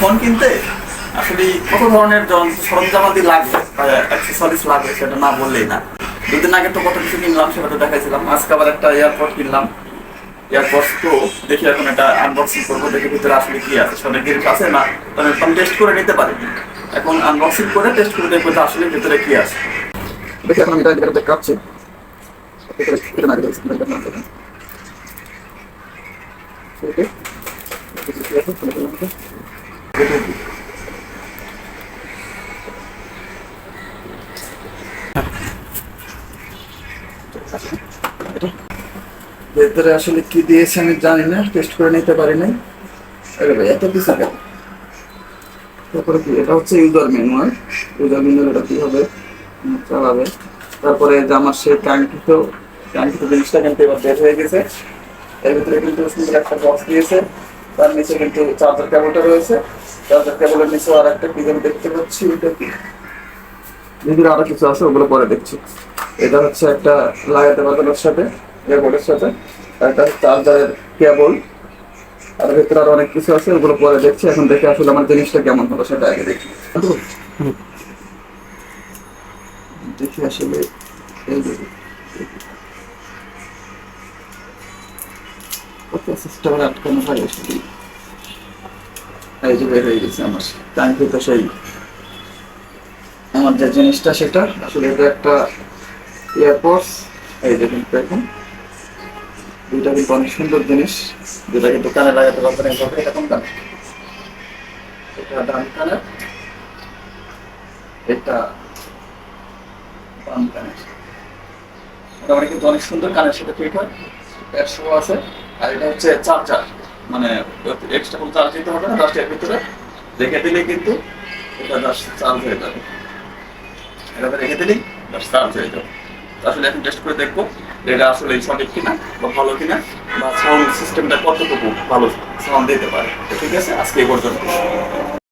Phone কিনতে? আসলে কত ধরনের সরঞ্জামাদি লাগবে? অ্যাক্সেসরিজ লাগবে সেটা না বললেই না। দুদিন আগে তো কত কিছু কিনলাম, সেটা তো দেখাইছিলাম। আজকে আবার একটা এয়ারপোর্ট কিনলাম। এয়ারপোর্ট প্রো দেখি এখন এটা আনবক্সিং করব, দেখি ভিতরে আসলে কি আছে। সব জিনিস আছে না? তবে আমি টেস্ট করে নিতে পারি। এখন আনবক্সিং করে টেস্ট করে দেখব যে আসলে ভিতরে কি আছে। দেখি এখন আমি এটা দেখাচ্ছি ভিতরে ভিতরে না কি ফেললাম তো। ভেতরে আসলে কি দিয়েছে আমি জানি না টেস্ট করে নিতে পারি নাই। আরে ভাই এত কিছু কেন? তারপরে কি এটা হচ্ছে ইউজার ম্যানুয়াল ইউজার ম্যানুয়াল এটা কীভাবে উম, চালাবে? তারপরে যে আমার সেই কাঙ্ক্ষিত কাঙ্ক্ষিত জিনিসটা কিন্তু এবার বের হয়ে গেছে। এর ভিতরে কিন্তু সুন্দর একটা বক্স দিয়েছে। তার নিচে কিন্তু চার্জার কেবলটা রয়েছে। চার্জার কেবলের নিচে আর একটা কি দেখতে পাচ্ছি ওটা কি? ভিতরে আরও কিছু আছে, ওগুলো পরে দেখছি। এটা হচ্ছে একটা লাগাতে ওর সাথে এয়ারবোর্ডের সাথে। একটা চার্জারের কেবল। আর ভেতরে আরও অনেক কিছু আছে, ওগুলো পরে দেখছি। এখন দেখে আসলে আমার জিনিসটা কেমন হলো সেটা আগে দেখি। দেখি আসলে এই কত সিস্টেমে আটকানো হয় আসলে এই যে বের হয়ে গেছে আমার। কাঙ্ক্ষিত সেই আমার যে জিনিসটা সেটা, আসলে এটা একটা এয়ারপোর্টস এই কিন্তু এখন দুইটা কিন্তু অনেক সুন্দর জিনিস, যেটা কিন্তু কানে লাগাতে পারবেন এইভাবে, এটা কোন কানে? এটা ডান কানে। এটা বাম কানে। এটা মানে কিন্তু অনেক সুন্দর কানের সাথে ফিট হয় এর শো আছে। আর এটা হচ্ছে চার্জার মানে এক্সট্রা কোনো চার্জ দিতে হবে না এর ভিতরে রেখে দিলে কিন্তু এটা জাস্ট চার্জ হয়ে যাবে। এটাতে রেখে দিলেই জাস্ট চার্জ হয়ে যাবে। আসলে এখন টেস্ট করে দেখব এটা আসলে সঠিক কিনা বা ভালো কিনা বা সাউন্ড সিস্টেমটা কতটুকু ভালো সাউন্ড দিতে পারে। ঠিক আছে? আজকে এই পর্যন্ত।